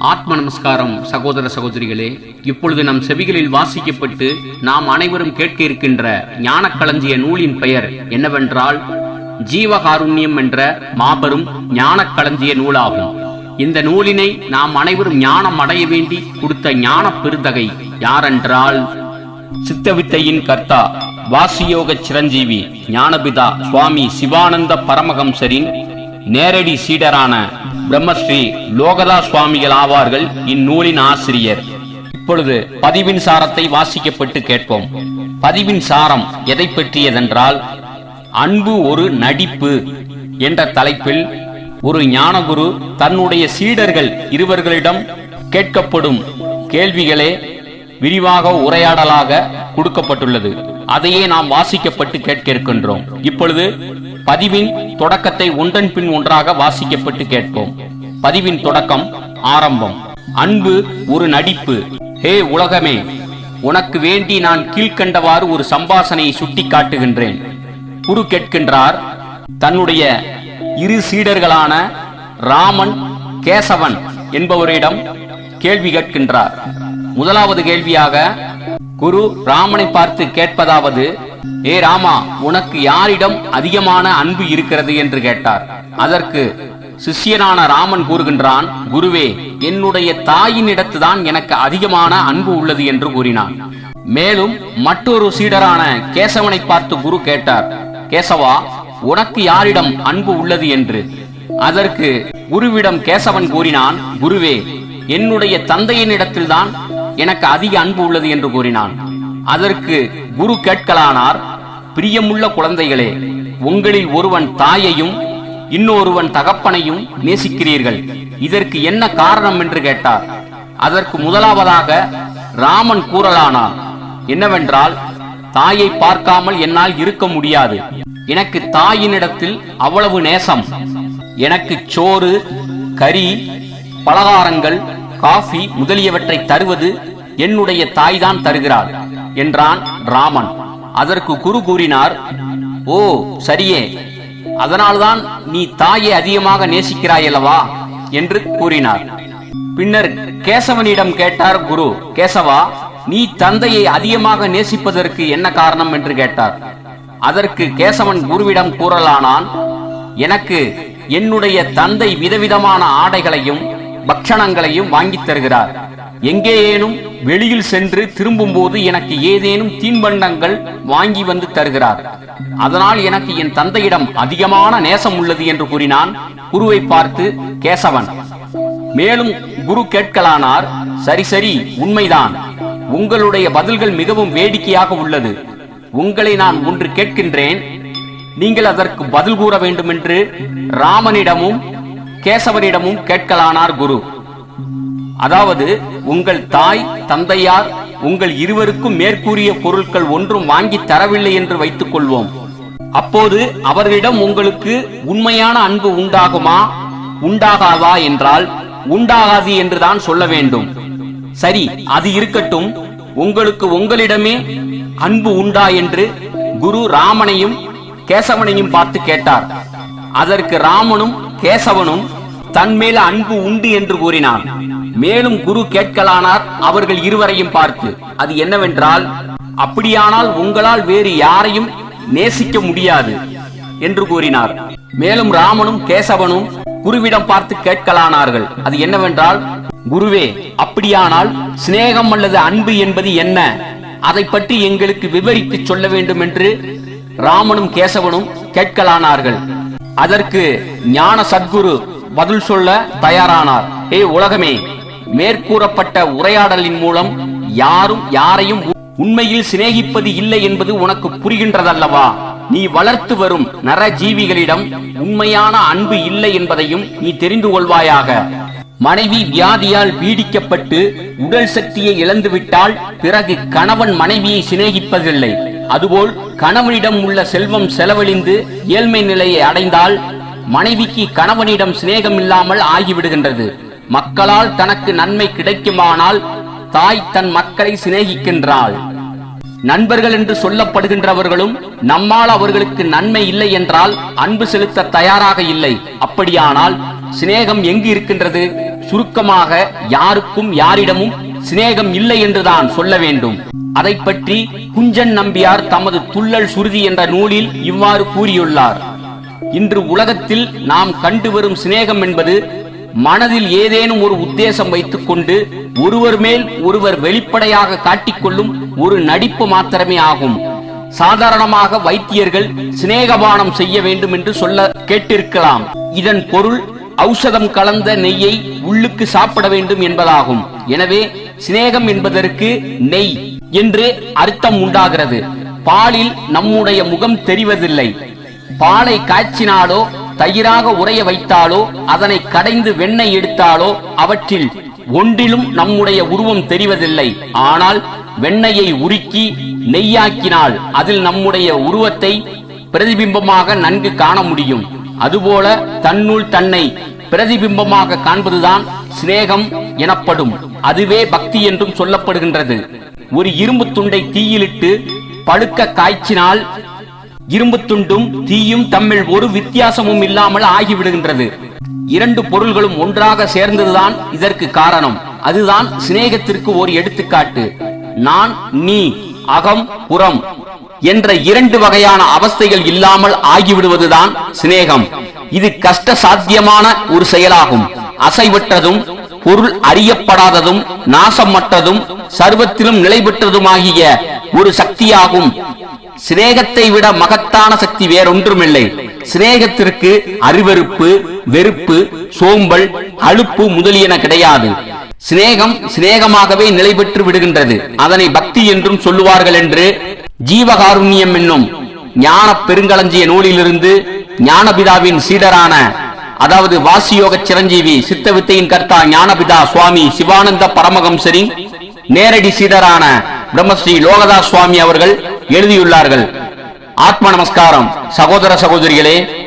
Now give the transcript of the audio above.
ஆத்ம நமஸ்காரம் சகோதர சகோதரிகளே இப்பொழுது நம் செவிகளில் வாசிக்கப்பட்டு நாம் அனைவரும் கேட்க இருக்கின்ற ஞானக்களஞ்சிய நூலின் பெயர் என்னவென்றால் ஜீவகாருண்யம் என்ற மாபெரும் ஞானக்களஞ்சிய நூலாகும். இந்த நூலினை நாம் அனைவரும் ஞானம் அடைய வேண்டி கொடுத்த ஞான பெருந்தகை யாரென்றால் சித்தவித்தையின் கர்த்தா வாசியோக சிரஞ்சீவி ஞானபிதா சுவாமி சிவானந்த பரமஹம்சரின் நேரடி சீடரான பிரம்மஸ்ரீ லோகதா சுவாமிகள் ஆவார்கள் இந்நூலின் ஆசிரியர். இப்பொழுது பதிவின் சாரத்தை வாசிக்கப்பட்டு கேட்போம். பதிவின் சாரம் எதை பற்றியதென்றால் அன்பு ஒரு நடிப்பு என்ற தலைப்பில் ஒரு ஞானகுரு தன்னுடைய சீடர்கள் இருவர்களிடம் கேட்கப்படும் கேள்விகளே விரிவாக உரையாடலாக கொடுக்கப்பட்டுள்ளது. அதையே நாம் வாசிக்கப்பட்டு கேட்க இருக்கின்றோம். இப்பொழுது பதிவின் தொடக்கத்தை ஒன்றன் பின் ஒன்றாக வாசிக்கப்பட்டு கேட்போம். பதிவின் தொடக்கம் ஆரம்பம். அன்பு ஒரு நடிப்பு. ஹே உலகமே உனக்கு வேண்டி நான் கீழ்க்கண்டவாறு ஒரு சம்பாசனையை சுட்டி காட்டுகின்றேன் குரு கேட்கின்றார் தன்னுடைய இரு சீடர்களான ராமன் கேசவன் என்பவரிடம் கேள்வி கேட்கின்றார். முதலாவது கேள்வியாக குரு ராமனை பார்த்து கேட்பதாவது ஏ ராமா உனக்கு யாரிடம் அதிகமான அன்பு இருக்கிறது? என்று கேட்டார். அதற்கு சிஷ்யனான ராமன் கூறுகின்றான் குருவே என்னுடைய தாயினிடத்துதான் எனக்கு அதிகமான அன்பு உள்ளது என்று கூறினான். மேலும் மற்றொரு சீடரான கேசவனை பார்த்து குரு கேட்டார் கேசவா உனக்கு யாரிடம் அன்பு உள்ளது? என்று. அதற்கு குருவிடம் கேசவன் கூறினான் குருவே என்னுடைய தந்தையினிடத்தில்தான் எனக்கு அதிக அன்பு உள்ளது என்று கூறினான். அதற்கு குரு கேட்கலானார் பிரியமுள்ள குழந்தைகளே உங்களில் ஒருவன் தாயையும் இன்னொருவன் தகப்பனையும் நேசிக்கிறீர்கள். இதற்கு என்ன காரணம்? என்று கேட்டார். அதற்கு முதலாவதாக ராமன் கூறலானார். என்னவென்றால் தாயை பார்க்காமல் என்னால் இருக்க முடியாது. எனக்கு தாயினிடத்தில் அவ்வளவு நேசம். எனக்கு சோறு கறி பலகாரங்கள் காஃபி முதலியவற்றை தருவது என்னுடைய தாய்தான் தருகிறாள் என்றான் ராமன். அதற்கு குரு கூறினார் ஓ சரியே. அதனால்தான் நீ தாயை அதிகமாக நேசிக்கிறாயல்லவா? என்று கூறினார். பின்னர் கேசவனிடம் கேட்டார் குரு கேசவா நீ தந்தையை அதிகமாக நேசிப்பதற்கு என்ன காரணம்? என்று கேட்டார். அதற்கு கேசவன் குருவிடம் கூறலானான் எனக்கு என்னுடைய தந்தை விதவிதமான ஆடைகளையும் பக்ஷணங்களையும் வாங்கித் தருகிறார். எங்கேயேனும் வெளியில் சென்று திரும்பும் போது எனக்கு ஏதேனும் தீன்பண்டங்கள் வாங்கி வந்து தருகிறார். அதனால் எனக்கு என் தந்தையிடம் அதிகமான நேசம் உள்ளது என்று கூறினான் குருவை பார்த்து கேசவன் மேலும் குரு கேட்கலானார். சரி சரி உண்மைதான். உங்களுடைய பதில்கள் மிகவும் வேடிக்கையாக உள்ளது. உங்களை நான் ஒன்று கேட்கின்றேன். நீங்கள் அதற்கு பதில் கூற வேண்டும் என்று ராமனிடமும் கேசவனிடமும் கேட்கலானார் குரு. அதாவது உங்கள் தாய் தந்தையார் உங்கள் இருவருக்கும் மேற்கூறிய பொருட்கள் ஒன்றும் வாங்கி தரவில்லை என்று வைத்துக் கொள்வோம். அப்போது அவர்களிடம் உங்களுக்கு உண்மையான அன்பு உண்டாகுமா? உண்டாகாதா என்றால் உண்டாகாது என்றுதான் சொல்ல வேண்டும். சரி அது இருக்கட்டும். உங்களுக்கு உங்களிடமே அன்பு உண்டா என்று குரு ராமனையும் கேசவனையும் பார்த்து கேட்டார். அதற்கு ராமனும் கேசவனும் தன்மேல அன்பு உண்டு என்று கூறினான் மேலும் குரு கேட்கலானார் அவர்கள் இருவரையும் பார்த்து அது என்னவென்றால் அப்படியானால் உங்களால் வேறு யாரையும் நேசிக்க முடியாது என்று கூறினார். மேலும் ராமனும் கேசவனும் குருவிடம் பார்த்து கேட்கலானார்கள். அது என்னவென்றால் குருவே அப்படியானால் சிநேகம் அல்லது அன்பு என்பது என்ன? அதை பற்றி எங்களுக்கு விவரித்து சொல்ல வேண்டும் என்று ராமனும் கேசவனும் கேட்கலானார்கள். அதற்கு ஞான சத்குரு பதில் சொல்ல தயாரானார். ஏ உலகமே மேற்கூறப்பட்ட உரையாடலின் மூலம் யாரும் யாரையும் உண்மையில் சிநேகிப்பது இல்லை என்பது உனக்கு புரிகின்றதல்லவா? நீ வளர்த்து வரும் நர ஜீவிகளிடம் உண்மையான அன்பு இல்லை என்பதையும் நீ தெரிந்து கொள்வாயாக. மனைவி வியாதியால் பீடிக்கப்பட்டு உடல் சக்தியை இழந்துவிட்டால் பிறகு கணவன் மனைவியை சிநேகிப்பதில்லை. அதுபோல் கணவனிடம் உள்ள செல்வம் செலவழிந்து ஏழ்மை நிலையை அடைந்தால் மனைவிக்கு கணவனிடம் சிநேகம் இல்லாமல் ஆகிவிடுகின்றது. மக்களால் தனக்கு நன்மை கிடைக்குமானால் தாய் தன் மக்களை சிநேகிக்கின்றாள். நண்பர்கள் என்று சொல்லப்படுகின்றவர்களும் நம்மால் அவர்களுக்கு நன்மை இல்லை என்றால் அன்பு செலுத்த தயாராக இல்லை. அப்படியானால் சிநேகம் எங்கு இருக்கின்றது? சுருக்கமாக யாருக்கும் யாரிடமும் சிநேகம் இல்லை என்றுதான் சொல்ல வேண்டும். அதை பற்றி குஞ்சன் நம்பியார் தமது துள்ளல் சுருதி என்ற நூலில் இவ்வாறு கூறியுள்ளார். இன்று உலகத்தில் நாம் கண்டு வரும் சிநேகம் என்பது மனதில் ஏதேனும் ஒரு உத்தேசம் வைத்துக் கொண்டு ஒருவர் மேல் ஒருவர் வெளிப்படையாக காட்டிக்கொள்ளும் ஒரு நடிப்பு மாத்திரமே ஆகும். சாதாரணமாக வைத்தியர்கள் சிநேகபானம் செய்ய வேண்டும் என்று சொல்ல கேட்டிருக்கலாம். இதன் பொருள் ஔஷதம் கலந்த நெய்யை உள்ளுக்கு சாப்பிட வேண்டும் என்பதாகும். எனவே சிநேகம் என்பதற்கு நெய் என்று அர்த்தம் உண்டாகிறது. பாலில் நம்முடைய முகம் தெரிவதில்லை. பாலை காய்ச்சினாலோ தயிராக உறைய வைத்தாலோ அதனை கடைந்து வெண்ணெய் எடுத்தாலோ அவற்றில் ஒன்றிலும் நம்முடைய உருவம் தெரிவதில்லை. ஆனால் வெண்ணெயை உருக்கி நெய்யாக்கினால் அதில் நம்முடைய உருவத்தை பிரதிபிம்பமாக நன்கு காண முடியும். அதுபோல தன்னுள் தன்னை பிரதிபிம்பமாக காண்பதுதான் சிநேகம் எனப்படும். அதுவே பக்தி என்றும் சொல்லப்படுகின்றது. ஒரு இரும்பு துண்டை தீயிலிட்டு பழுக்க காய்ச்சினால் இரும்பு துண்டும் தீயும் தம்மில் ஒரு வித்தியாசமும் இல்லாமல் ஆகிவிடுகின்றது. இரண்டு பொருள்களும் ஒன்றாக சேர்ந்ததுதான் இதற்கு காரணம். அதுதான் சிநேகத்திற்கு ஒரு எடுத்துக்காட்டு. நான் நீ அகம் புறம் என்ற இரண்டு வகையான அவஸ்தைகள் இல்லாமல் ஆகிவிடுவதுதான் சிநேகம். இது கஷ்ட சாத்தியமான ஒரு செயலாகும். அசைவற்றதும் பொருள் அறியப்படாததும் நாசமற்றதும் சர்வத்திலும் நிலை பெற்றதுமாகிய ஒரு சக்தியாகும். சிநேகத்தை விட மகத்தான சக்தி வேறொன்றுமில்லை. சிநேகத்திற்கு அருவருப்பு வெறுப்பு சோம்பல் அலுப்பு முதலியன கிடையாது. சிநேகம் சிநேகமாகவே நிலை பெற்று விடுகின்றது. அதனை பக்தி என்றும் சொல்லுவார்கள் என்று ஜீவகாருண்யம் என்னும் ஞான பெருங்களஞ்சிய நூலிலிருந்து ஞானபிதாவின் சீடரான அதாவது வாசியோக சிரஞ்சீவி சித்த வித்தையின் கர்த்தா ஞானபிதா சுவாமி சிவானந்த பரமஹம்சரி நேரடி சீடரான பிரம்மஸ்ரீ லோகதாஸ் சுவாமி அவர்கள் எழுதியுள்ளார்கள். ஆத்ம நமஸ்காரம். சகோதர சகோதரிகளே